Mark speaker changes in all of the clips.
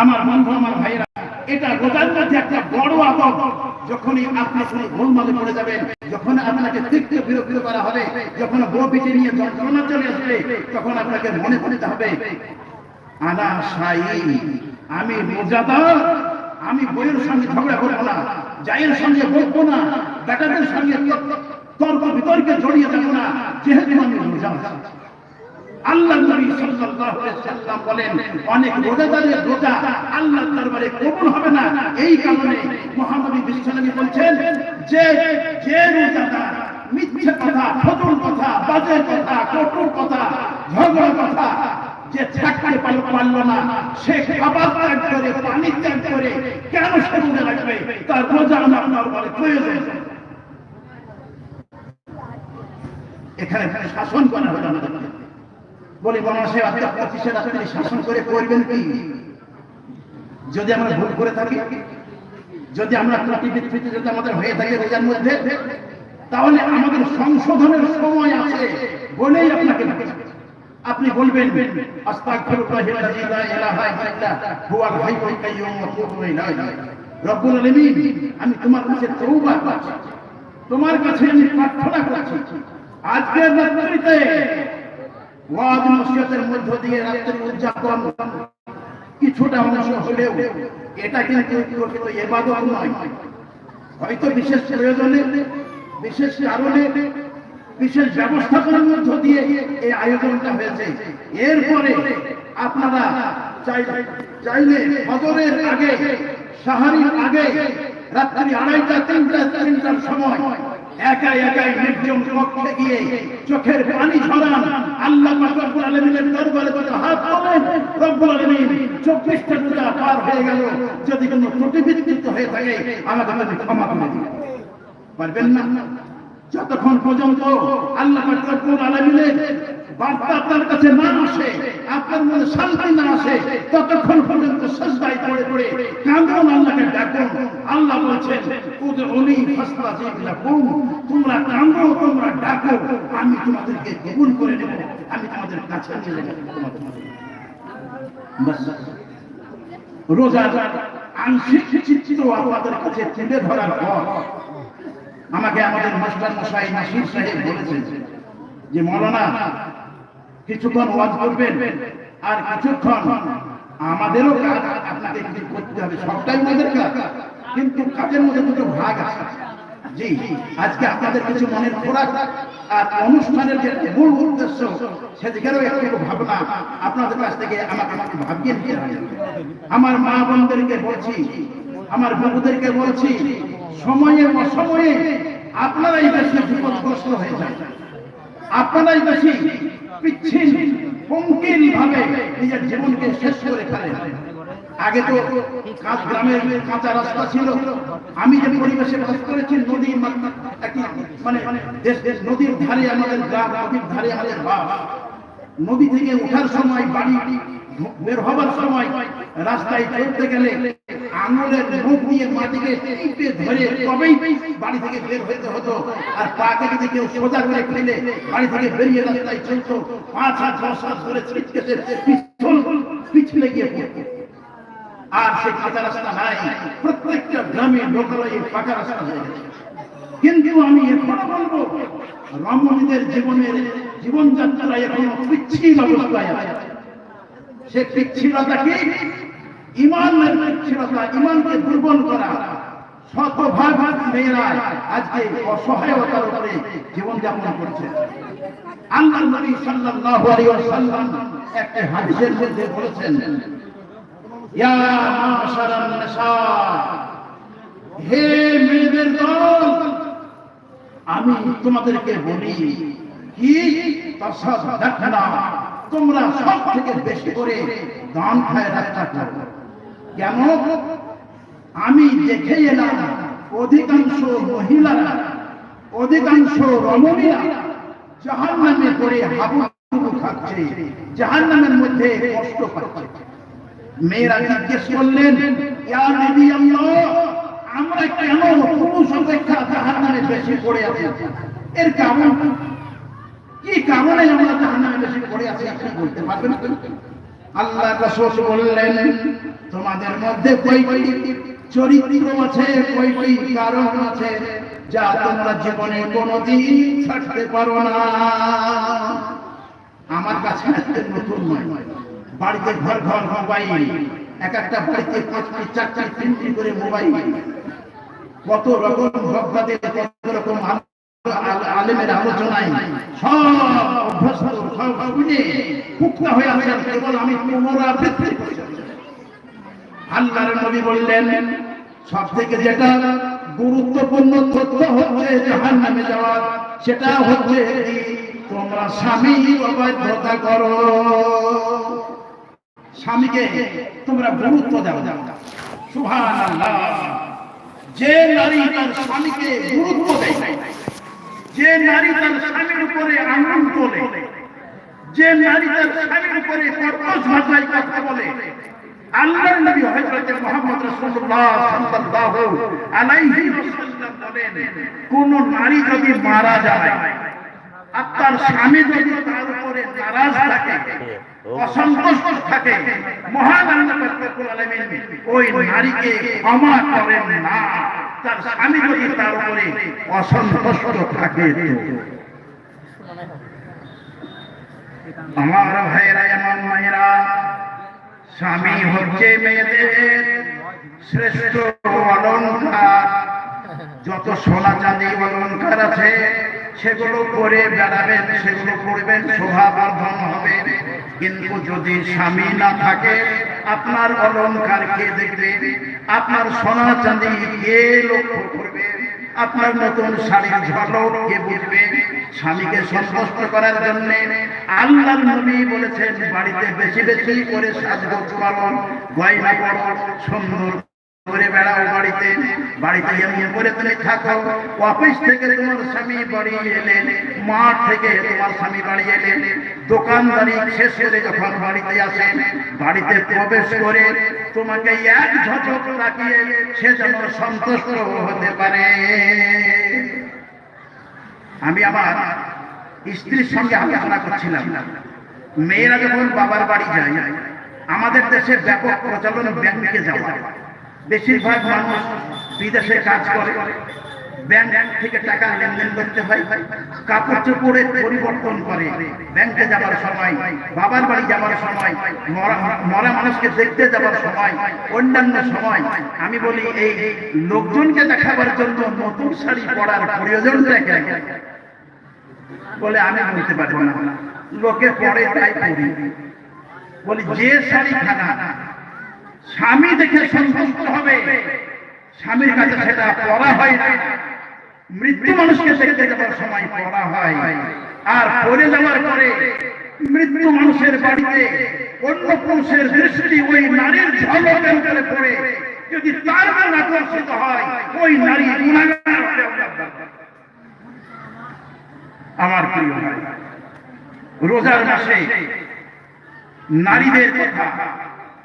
Speaker 1: আমার বন্ধু, আমার ভাইরা এটা রোজার মধ্যে একটা বড় আদব। যখনই আপনি কোনো গোলমালে পড়ে যাবেন যখন আপনাকে তিক্ত বিরক্ত করা হবে, যখন বউ পিঠে নিয়ে যন্ত্রণা চলে আসবে, তখন আপনাকে মনে করতে হবে আনা সাই আমি রোজাদার আমি বইয়ের সঙ্গে ঝগড়া করব না, জায়ের সঙ্গে বলব না বেটাদের সঙ্গে তর্ক বিতর্কে জড়িয়ে যাব না, যেহেতু আমি রোজা আল্লাহ নবী সাল্লাল্লাহু আলাইহি সাল্লাম বলেন, অনেক রোজাদারের রোজা আল্লাহর দরবারে কবুল হবে না। এই কারণে মুহাম্মদ বিশ্বনবী বলছেন যে যে রোজাদার মিথ্যা কথা ফজল কথা, বাজে কথা, কঠোর কথা, ঝগড়া কথা, যে থাকতে পারল না, সে খাবার ত্যাগ করে, পানি ত্যাগ করে কেন সে রোজা রাখবে? তার রোজা আমার দরবারে প্রয়োজন এখানে শাসন করা হলো আমাদেরকে বলি সাহেব আপনি পঁচিশে রাত্রি শাসন করে করবেন কি? যদি আমরা ভুল করে থাকি, যদি আমরা ত্রুটি বিচ্ছুতি যদি আমাদের হয়ে থাকে রোজার মধ্যে, তাহলে আমাদের সংশোধনের সময় আছে বলেই আপনাকে আপনি বলবেন আমি তোমার কাছে তওবা করছি। তোমার কাছে আমি প্রার্থনা করছি। আজকের রাত্রিতে ওয়াজ নসিহতের মধ্য দিয়ে রাত্রি উদযাপন। কিছুটা অংশ হলেও এটা কিন্তু প্রকৃত এবাদত নয়। হয়তো বিশেষ প্রয়োজনে, বিশেষ কারণে, বিশেষ ব্যবস্থাপনার মধ্য দিয়ে এই আয়োজনটা হয়েছে। এরপরে আপনারা চাই- চাইলে ফজরের আগে, সাহারির আগে, রাত্রি আড়াইটা, তিনটা, তিনটার সময় একা একাই নির্জন কক্ষে গিয়ে চোখের পানি ঝরান। আল্লাহ রব্বুল আলামিনের দরবারে কত হাত তোলেন রব্বুল আলামিন 24টা পূজা পার হয়ে গেল। যদি কোনো ত্রুটি বিচ্যুত হয়ে থাকে আমাকে আপনি ক্ষমা করে দিন পারবেন না? যতক্ষণ পর্যন্ত আল্লাহ রব্বুল আলামিনের বার্তা আপনার কাছে না আসে, আপনার মনে শান্তি না আসে, ততক্ষণ পর্যন্ত পড়ে পড়ে কাঁদুন আল্লাহকে ডাকুন। আল্লাহ বলছেন লাকুম তোমরা কাঁদো, তোমরা ডাকো, আমি তোমাদেরকে করে নেব, আমি তোমাদের কাছে নিয়ে যাব বাস আংশিক চিত্র আপনাদের কাছে তুলে ধরার পর আমাকে আমাদের মাস্টার মশাই নাসির সাহেব বলেছেন যে, মৌলানা কিছুক্ষণ ওয়াজ করবেন, আর কিছুক্ষণ আমাদেরও কাজ আপনাকে করতে হবে, সবটাই আমাদের কাজ। কিন্তু কাজের মধ্যে দুটো ভাগ আছে। জি, আজকে আপনাদের কিছু মনের খোরাক আর অনুষ্ঠানের যে মূল উদ্দেশ্য, সেদিকেরও একটু ভাবনা আপনাদের কাছ থেকে আমাকে আমাকে ভাবিয়ে দিতে হবে। আমার মা বোনদেরকে বলছি, আমার বাবুদেরকে বলছি, সময়ে অসময়ে আপনারাই বেশি বিপদগ্রস্ত হয়ে যান। আপনারাই বেশি ভাবে নিজের জীবনকে শেষ করে ফেলেন। আগে তো কাঁচ গ্রামের কাঁচা রাস্তা ছিল। আমি যে পরিবেশে বাস করেছি নদী মানে দেশ দেশ নদীর ধারে আমাদের গ্রাম, নদীর ধারে আমাদের বাস। নদী থেকে ওঠার সময়, বাড়ি বের হবার সময় রাস্তায় চলতে গেলে আঙুলের মুখ দিয়ে মাটিকে টিপে ধরে তবেই বাড়ি থেকে বের হতে হতো। আর পাকে যদি কেউ সোজা করে ফেলে, বাড়ি থেকে বেরিয়ে রাস্তায় চলতো, পাঁচ হাত, দশ হাত ধরে ছিটকেছে পিছল গিয়ে পড়তো। আর সে কাঁচা রাস্তা নাই, প্রত্যেকটা গ্রামে লোকালয়ে পাকা রাস্তা হয়ে গেছে। কিন্তু আমি এখনও বলব, রমণীদের জীবনের জীবনযাত্রা এখনও পিচ্ছিল অবস্থায় সে পিচ্ছিলতাকে ইমানের পিচ্ছিলতা ইমানকে দুর্বল করা। হে আমি তোমাদেরকে বলি, কি তোমরা সব থেকে বেশি করে দান খায় করো। কেন? আমি দেখে এলাম অধিকাংশ মহিলারা অধিকাংশ রমণীরা জাহান নামে পড়ে হাবুডুবু খাচ্ছে জাহান নামের মধ্যে কষ্ট পাচ্ছে। মেয়েরা জিজ্ঞেস করলেন আমরা কেন পুরুষ অপেক্ষা জাহান নামে বেশি পড়ে আছি? এর কারণ কি? কি কারণে আমরা জাহান নামে বেশি পড়ে আছি আপনি বলতে পারবেন? আল্লাহ রাসূল বললেন, তোমাদের মধ্যে কয়টি চরিত্র আছে, কয়টি কারণ আছে যা তোমরা জীবনে কোনোদিন ছাড়তে পারো না? আমার কাছে নতুন নয়। বাড়িতে ঘর ঘর, মোবাইল, এক একটা বাড়িতে পাঁচটি, চারটি, তিনটি করে মোবাইল। কত রকম ভক্তদের কত রকম আল- আলেমের আলোচনায় সব পুক্তা হয়ে কেবল আমি পুনরাবৃত্তি আল্লাহর নবী বললেন, সব থেকে যেটা গুরুত্বপূর্ণ তথ্য হচ্ছে জাহান নামে যাওয়ার সেটা হচ্ছে তোমরা স্বামী অবাধ্যতা করো। স্বামীকে তোমরা গুরুত্ব সুবহানাল্লাহ, যে নারী তার স্বামীকে গুরুত্ব দেয় যে নারী তার স্বামীর উপরে আঙুল তোলে, যে নারী তার স্বামীর উপরে কর্কশ ভাষায় কথা বলে নবী হযরত মুহাম্মদ রাসূলুল্লাহ সাল্লাল্লাহু আলাইহি ওয়াসাল্লাম বলেন, কোন নারী যদি মারা যায়, আর তার স্বামী যদি তার উপরে নারাজ থাকে, অসন্তুষ্ট থাকে, মহান আল্লাহ ওই নারীকে ক্ষমা করেন না। স্বামী যদি তার উপরে অসন্তুষ্ট থাকে আমার ভাইরা এমন মায়েরা, স্বামী হচ্ছে মেয়েদের শ্রেষ্ঠ অলঙ্কার যত সোনা চাঁদি অলঙ্কার আছে, সেগুলো পরে বেড়াবেন, সেগুলো করবেন শোভা বর্ধন হবে। কিন্তু যদি স্বামী না থাকে, আপনার অলঙ্কার কে দেখবে? আপনার সোনা চাঁদি কে লক্ষ্য করবে? আপনার নতুন শাড়ির ঝলক কে বুঝবে? স্বামীকে সন্তুষ্ট করার জন্য আল্লাহর নবী বলেছেন, বাড়িতে বেশি বেশি করে সাজগোজ পালন, গয়না পড়ো সুন্দর বাড়িতে প্রবেশ করে তোমাকে এক ঝটক সে যেন সন্তুষ্ট হতে পারে। আমি আমার স্ত্রীর সঙ্গে আলোচনা করছিলাম। মেয়েরা যখন বাবার বাড়ি যায়, আমাদের দেশে ব্যাপক প্রচলন ব্যাংকে যাওয়া। বেশিরভাগ মানুষ বিদেশে কাজ করে। ব্যাংক থেকে টাকা লেনদেন করতে হয়। কাপড় চোপড়ের পরিবর্তন করে। ব্যাংকে যাবার সময়, বাবার বাড়ি যাবার সময়, মরা- মানুষকে দেখতে যাবার সময়, অন্যান্য সময়। আমি বলি, এই লোকজনকে দেখাবার জন্য নতুন শাড়ি পরার প্রয়োজনটা কেন? বলে, আমি বলতে পারব না। লোকে পরে তাই পড়ি বলি, যে শাড়ি খানা স্বামী দেখে সন্তুষ্ট হবে। স্বামীর কাছে সেটা পড়া হয় না। মৃত্যু মানুষকে দেখতে যাওয়ার সময় পড়া হয়। আর পড়ে যাওয়ার পরে মৃত্যু মানুষের বাড়িতে অন্য পুরুষের দৃষ্টি ওই নারীর ঝলকের উপরে পড়ে। যদি তার মন আকর্ষিত হয়, ওই নারী। আমার প্রিয় ভাই, রোজার মাসে নারীদের কথা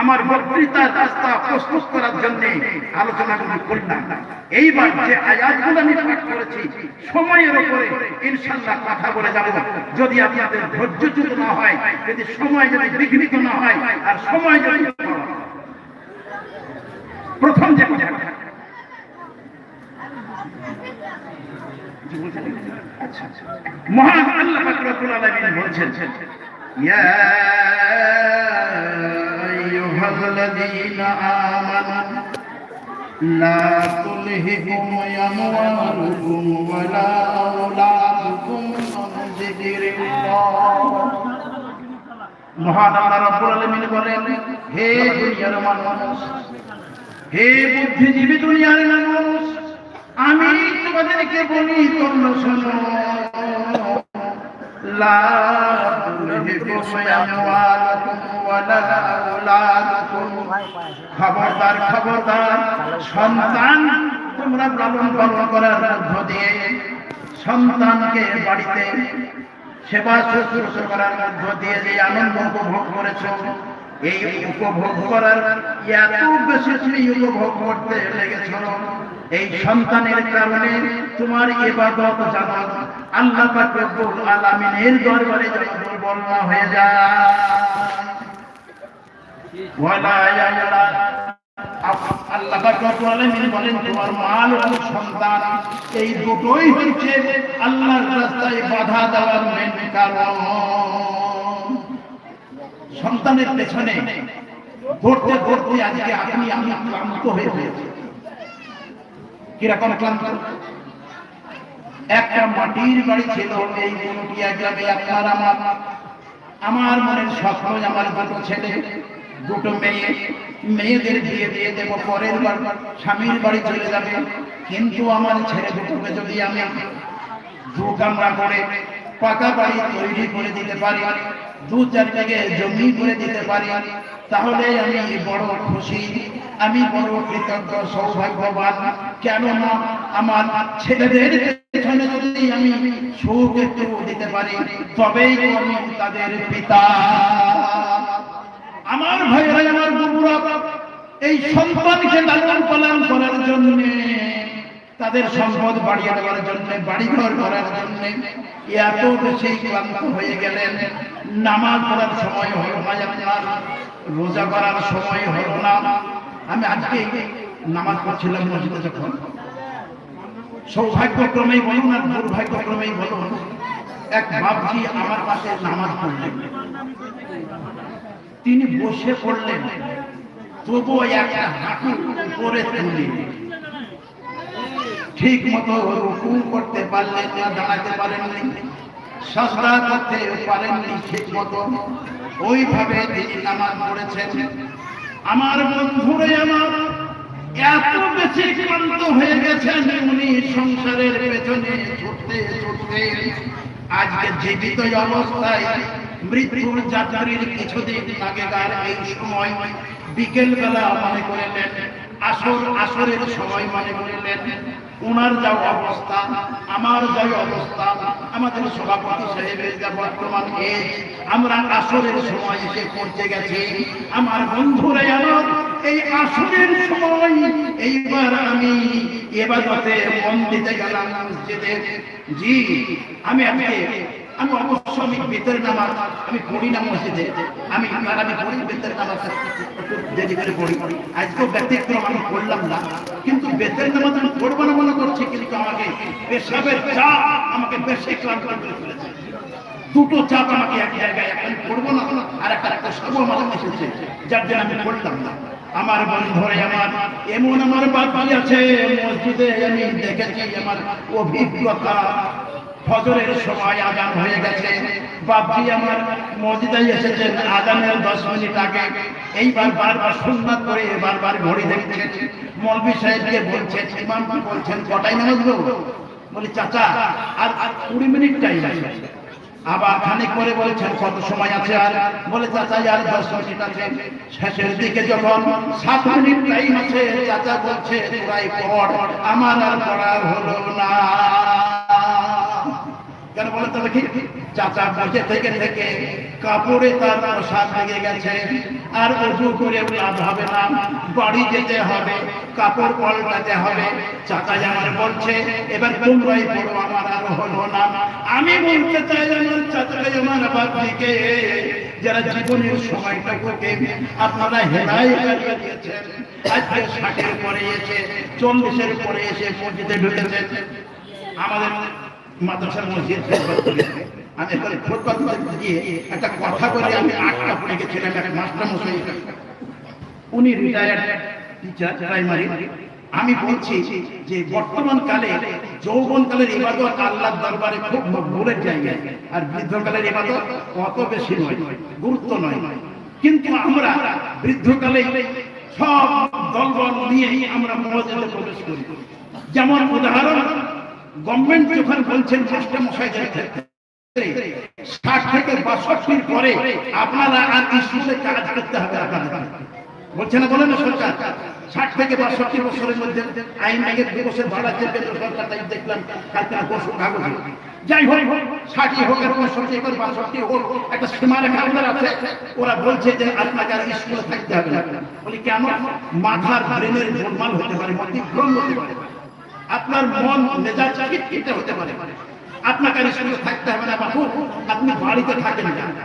Speaker 1: আমার বক্তৃতার রাস্তা প্রস্তুত করার জন্য আলোচনাগুলো করলাম। এইবার যে আয়াতগুলো আমি পাঠ করেছি, সময়ের উপরে ইনশাল্লাহ কথা বলে যাব। যদি আপনাদের ধৈর্যচ্যুত না হয়, যদি সময় যদি বিঘ্নিত না হয়, আর সময় যদি প্রথম যে কথা আচ্ছা আচ্ছা। মহান আল্লাহ বলছেন আইয়ুহাল্লাযীনা আমানু লা তুলহিকুম আমওয়ালুকুম ওয়ালা আওলাদুকুম আন যিকরিল্লাহ মহান আল্লাহ রাব্বুল আলামিন বলেন, হে দুনিয়ার মানুষ, হে বুদ্ধিজীবী দুনিয়ার মানুষ, আমি তোমাদেরকে বলি তোমরা শোনো। লা তুলহিকুম আমওয়ালুকুম ওয়ালা আওলাদুকুম খবরদার খবরদার, সন্তান তোমরা লালন পালন করার মধ্য দিয়ে সন্তানকে বাড়িতে সেবা শুশ্রূষা করার মধ্য দিয়ে যে আনন্দ উপভোগ করেছ, এই উপভোগ করার এত বেশি উপভোগ করতে লেগেছ এই সন্তানের কারণে তোমার ইবাদত জানো আল্লাহ পাক রব্বুল আলামিনের দরবারে যেন দুর্বল হয়ে যায়, ওয়ালা ইয়ালা, আল্লাহ পাক রব্বুল আলামিন বলেন, তোমার মাল সন্তান এই দুটোই হচ্ছে আল্লাহর রাস্তায় বাধা দেওয়ার মেন কারণ। সন্তানের পেছনে দৌড়তে দৌড়তে আজকে আপনি আমি ক্লান্ত হয়ে হয়েছে কীরকম ক্লান্ত? একটা মাটির বাড়ি ছিল, এই কোনটিয়া গ্রামে আপনার আমার। আমার মনের স্বপ্ন আমার দুটো ছেলে, দুটো মেয়ে। মেয়েদের বিয়ে দিয়ে দেব, পরের বার স্বামীর বাড়ি চলে যাবে। কিন্তু আমার ছেলে দুটোকে যদি আমি দু কামরা করে পাকা বাড়ি তৈরি করে দিতে পারি, দু চার জায়গায় জমি করে দিতে পারি, তাহলে আমি বড় খুশি। আমি বড় কৃতজ্ঞ, সৌভাগ্যবান। কেননা আমার ছেলেদের পেছনে যদি আমি সুখ একটু দিতে পারি, তবেই আমি তাদের পিতা। আমার ভাইয়েরা আমার বন্ধুরা, এই সন্তানকে লালন পালন করার জন্য, তাদের সম্পদ বাড়িয়ে দেওয়ার জন্য, বাড়িঘর করার জন্য এত বেশি ক্লান্ত হয়ে গেলেন। নামাজ পড়ার সময় হলো না আপনার রোজা করার সময় হলো না। আমি আজকে নামাজ পড়ছিলাম মসজিদে যখন। সৌভাগ্যক্রমেই বলুন আর দুর্ভাগ্যক্রমেই বলুন, এক বাবজি আমার পাশে নামাজ পড়লেন। তিনি বসে পড়লেন, তবুও একটা হাঁটু উপরে তুলি। ঠিক মতো রুকু করতে পারলেন না, দাঁড়াতে পারেননি সস্তা করতে পারেননি ঠিক মতো ওইভাবে তিনি নামাজ পড়েছেন। আমার বন্ধুরে আমার এত বেশি ক্লান্ত হয়ে গেছেন উনি সংসারের পেছনে ছুটতে ছুটতে। আজকে জীবিত অবস্থায় মৃত্যুর যাত্রীর কিছুদিন আগেকার এই সময় বিকেল বেলা মনে করলেন, আসর আসরের সময় মনে করলেন। ওনার যা অবস্থা, আমার যাই অবস্থা, আমাদের সভাপতি সাহেবের যা বর্তমান আমরা আসরের সময় এসে পৌঁছে গেছি। আমার বন্ধুরা আমার, এই আসরের সময়, এইবার আমি এবার মন দিতে গেলাম জি, আমি আজকে আমি অবশ্য আমি বেতের নামাজ, আমি পড়ি না মসজিদে, আমি আমি পড়ি বেতের নামাজ দেরি করে পড়ি। আজকেও ব্যতিক্রম আমি পড়লাম না, কিন্তু বেতের নামাজ আমি পড়ব না মনে করছি, কিন্তু আমাকে পেশাবের চাপ আমাকে বেশি ক্লান্ত করে ফেলেছে দুটো চাপ আমাকে এক জায়গায় এখন পড়ব না, আর একটা একটা সব আমার এসেছে যার জন্য আমি পড়লাম না। আমার বন্ধুরে আমার, এমন আমার বাপি আছে, মসজিদে আমি দেখেছি আমার অভিজ্ঞতা। ফজরের সময় আজান হয়ে গেছে। বাপজি আমার মসজিদে এসেছেন, আজানের দশ মিনিট আগে। এইবার বারবার সুন্নাত করে বারবার ঘড়ি দেখছেন। মৌলবী সাহেবকে বলছেন, ইমাম বলছেন কটাই নামাজ দেবো বলি, চাচা, আর আর কুড়ি মিনিট টাইম আছে। আবার খানিক করে বলছেন, কত সময় আছে আর? বলে, চাচা, আর দশ মিনিট আছে। শেষের দিকে যখন সাত মিনিট টাইম আছে, চাচা বলছে আমার আর পড়া হলো না। কেন বলে তো দেখি? চাচা থেকে থেকে কাপড়ে তার প্রসাদ গেছে। আর করে লাভ হবে না, বাড়ি যেতে হবে, কাপড় হবে। চাচা আমার বলছে, এবার পড়ো আমার আর হলো না। আমি বলতে চাই আমার চাচাকে আমার বাপকে যারা জীবনের সময়টাকে আপনারা হেরাই দিয়েছেন, আজকে ষাটের পরে এসে, চল্লিশের পরে এসে মসজিদে ঢুকেছেন। আমাদের মাদ্রাসার মসজিদ। আমি এখানে ফুটবল গিয়ে একটা কথা বলে, আমি আটটা পড়ে গেছিলাম এক মাস্টার মশাই উনি রিটায়ার্ড টিচার প্রাইমারি আমি বলছি যে বর্তমান কালে, যৌবন কালের ইবাদত আল্লাহর দরবারে খুব ভুলের জায়গা আর বৃদ্ধকালের ইবাদত অত বেশি নয়, গুরুত্ব নয়। কিন্তু আমরা বৃদ্ধকালে সব দলবল নিয়েই আমরা মসজিদে প্রবেশ করি। যেমন উদাহরণ গভর্নমেন্ট যখন বলছেন মাস্টার মশাইদের ক্ষেত্রে, ষাট থেকে বাষট্টির পরে আপনারা আর স্কুলে কাজ করতে হবে আপনাদের। বলছে না, বলে না সরকার? ষাট থেকে বাষট্টি বছরের মধ্যে আইন আগে দু বছর বাড়াচ্ছে কেন্দ্র সরকার, তাই দেখলাম কালকে পরশু কাগজ। যাই হোক, ষাটই হোক আর পঁয়ষট্টি হোক, বাষট্টি হোক, একটা সীমারেখা আমাদের আছে। ওরা বলছে যে আপনাকে আর স্কুলে থাকতে হবে বলি, কেন? মাথার ব্রেনের গোলমাল হতে পারে, অতিক্রম হতে পারে। আপনার মন মেজাজ খিটখিটে হতে পারে। আপনাকে আর স্কুলে থাকতে হবে না বাবু আপনি বাড়িতে থাকেন না,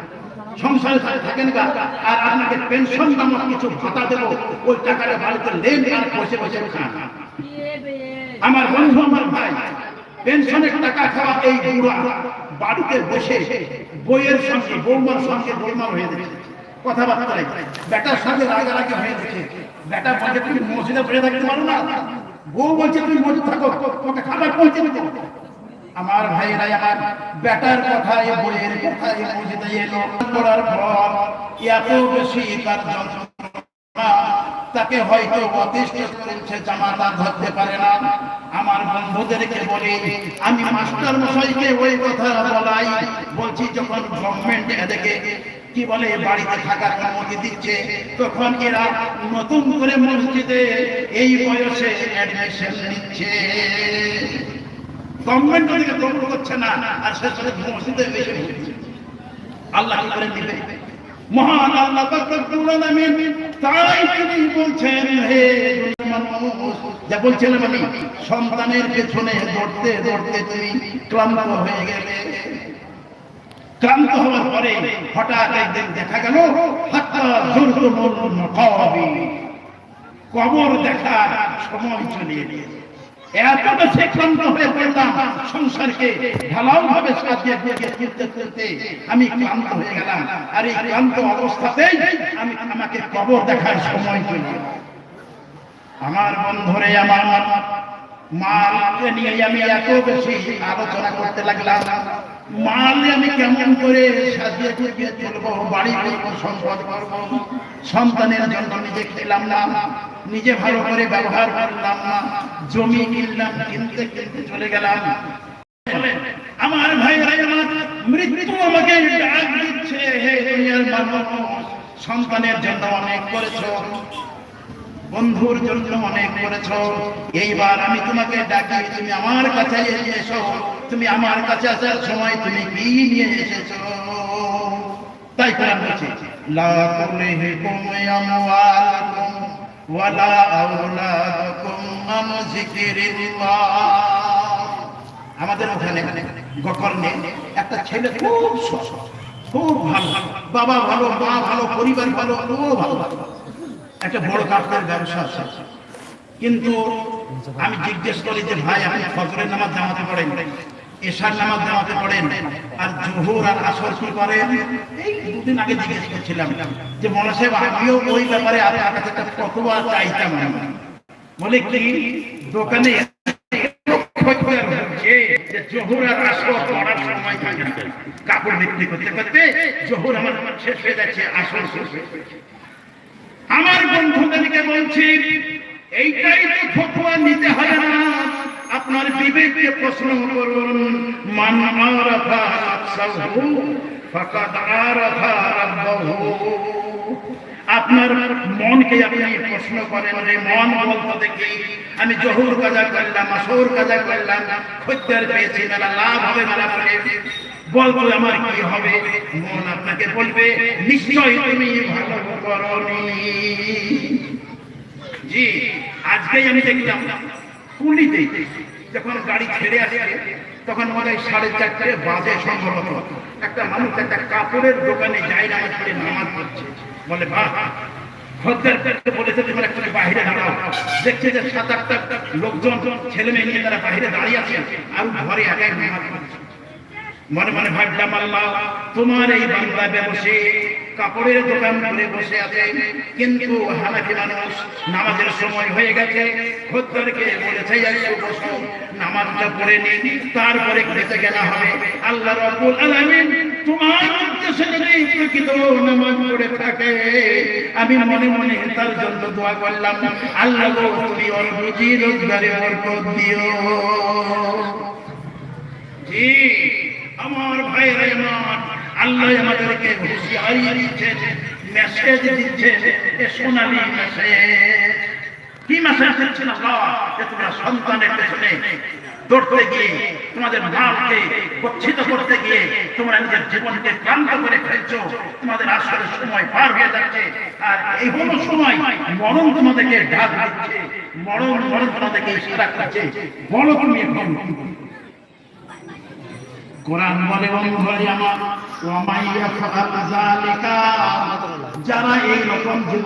Speaker 1: সংসারে সাথে থাকেন গা আর আপনাকে পেনশন নামক কিছু ভাতা দেবো, ওই টাকাটা বাড়িতে লেন আর বসে বসে খান আমার বন্ধু, আমার ভাই, পেনশনের টাকা খাওয়া এই বুড়া বাড়িতে বসে বইয়ের সঙ্গে, বৌমার সঙ্গে বৌমার হয়ে যাচ্ছে কথাবার্তা বেটার সঙ্গে রাগারাগি হয়ে যাচ্ছে বেটা তুমি মসজিদে বসে থাকতে পারো না? বউ বলছে, তুমি মসজিদ থাকো, তোমাকে খাবার পৌঁছে আমার আমার বেটার কথায় বইয়ের কথায় মসজিদে এলো, করার পর এত বেশি তার তাকে হয়তো অতিষ্ঠ করেছে জামাতা, ধরতে পারে না। আমার বন্ধুদেরকে বলি, আমি মাস্টার মশাইকে ওই কথা বলাই, বলছি যখন গভর্নমেন্ট এদেরকে কি বলে, বাড়িতে থাকার অনুমতি দিচ্ছে। তখন এরা নতুন করে মসজিদে এই বয়সে অ্যাডমিশন নিচ্ছে। গভর্নমেন্ট ওদিকে গ্রহণ করছে না, আর মসজিদে বলছে আল্লাহ করে দিবে? মহান আল্লাহ তাই তিনি বলছেন, হে যা বলছিলাম আমি, সন্তানের পেছনে দৌড়তে দৌড়তে তুমি ক্লান্ত হয়ে গেলে। ক্লান্ত হওয়ার পরে হঠাৎ একদিন দেখা গেল কবর দেখার সময় চলে এসেছে এত বেশি ক্লান্ত হয়ে পড়লাম সংসারকে ঢালাও ভাবে সাজিয়ে তুলতে আমি ক্লান্ত হয়ে গেলাম। আর এই ক্লান্ত অবস্থাতেই আমি আমাকে কবর দেখার সময় পেল আমার বন্ধুরে, আমার মালকে নিয়ে আমি এত বেশি আলোচনা করতে লাগলাম। মাল আমি কেমন করে সাজিয়ে গুজিয়ে তুলবো, বাড়ি করব সম্পদ করব, সন্তানের জন্য নিজে খেলাম না, নিজে ভালো করে ব্যবহার করলাম না, জমি কিনলাম, কিনতে কিনতে চলে গেলাম। আমার ভাই ভাই, আমার মৃত্যু আমাকে ডাক দিচ্ছে, হে দুনিয়ার মানুষ, সন্তানের জন্য অনেক করেছ, বন্ধুর জন্য অনেক করেছ, এইবার আমি তোমাকে ডাকি, তুমি আমার কাছে এসো। তুমি আমার কাছে আসার সময় তুমি কি নিয়ে এসেছ? তাই কোরআন বলছে লা তুলহিকুম আমওয়ালুকুম ওয়ালা আওলাদুকুম আন যিকরিল্লাহ। আমাদের ওখানে গকর্ণে একটা ছেলে খুব সৎ, খুব ভালো। বাবা ভালো মা ভালো পরিবার ভালো ও ভালো। একটা বড় কাপড়ের ব্যবসা আছে। কিন্তু আমি জিজ্ঞেস করি যে ভাই আমি ফজরের নামাজ জামাতে পড়েন? এশার নামাজ জামাতে পড়েন। আর জোহর আর আসর কি করেন? এই দুদিন আগে জিজ্ঞেস করছিলাম যে মনে সাহেব, আমিও ওই ব্যাপারে আপনার কাছে একটা ফতোয়া চাইতাম। বলে কি, দোকানে আমার আমার বন্ধুদেরকে বলছি, এইটাই তো ফতোয়া নিতে হবে না। আপনার বিবেককে প্রশ্ন করুন, মান আরাফা আপনার মনকে আপনি প্রশ্ন করেন রে মন বলতো দেখি, আমি জহুর কাজা করলাম আসর কাজা করলাম, খদ্দের পেয়েছি, মেলা লাভ হবে, মেলা বলে বলতো আমার কি হবে? মন আপনাকে বলবে, নিশ্চয় তুমি ভালো করনি। জি আজকে আমি দেখলাম, কুলিতে যখন গাড়ি ছেড়ে আসে, তখন মনে হয় সাড়ে চারটে বাজে সম্ভবত একটা মানুষ একটা কাপড়ের দোকানে যায় না ছেড়ে নামাজ পড়ছে। বলে বা বলেছে বাইরে দেখছে যে সাত আটটা লোকজন ছেলে মেয়ে নিয়ে তারা বাইরে দাঁড়িয়ে আছে, আর ঘরে একাই নামাজ পড়ছে। মনে মনে ভাবলাম, আল্লাহ, তোমার এই বাংলা বসে, কাপড়ের দোকান করে বসে আছে। কিন্তু হানাফি মানুষ, নামাজের সময় হয়ে গেছে। খদ্দারকে বলেছে একটু বসো নামাজটা পড়ে নি, তারপরে খেতে গেলে হবে। আল্লাহ রব্বুল আলামিন, তোমার উদ্দেশ্যে যদি প্রকৃত নামাজ পড়ে থাকে, আমি মনে মনে তার জন্য দোয়া করলাম। আল্লাহ তুমি ওর রুজি রোজগারে বরকত দিও। জি। আমার ভাইয়ের আমার আল্লাহ আমাদেরকে হুঁশিয়ারি দিচ্ছেন মেসেজ দিচ্ছে, এ সোনালি মেসেজ কি মেসেজ দিচ্ছেন আল্লাহ? যে তোমরা সন্তানের পেছনে দৌড়তে গিয়ে, তোমাদের মাকে গচ্ছিত করতে গিয়ে, তোমরা নিজের জীবনকে ক্লান্ত করে ফেলছো, তোমাদের আসলে সময় পার হয়ে যাচ্ছে, আর এই হলো সময় মরণ তোমাদেরকে ডাক দিচ্ছে, মরণ মরণ তোমাদেরকে ইশারা করছে। বলো তুমি এখন? কোরআন বলে বন্ধুরি আমার। যারা এইরকম জীবন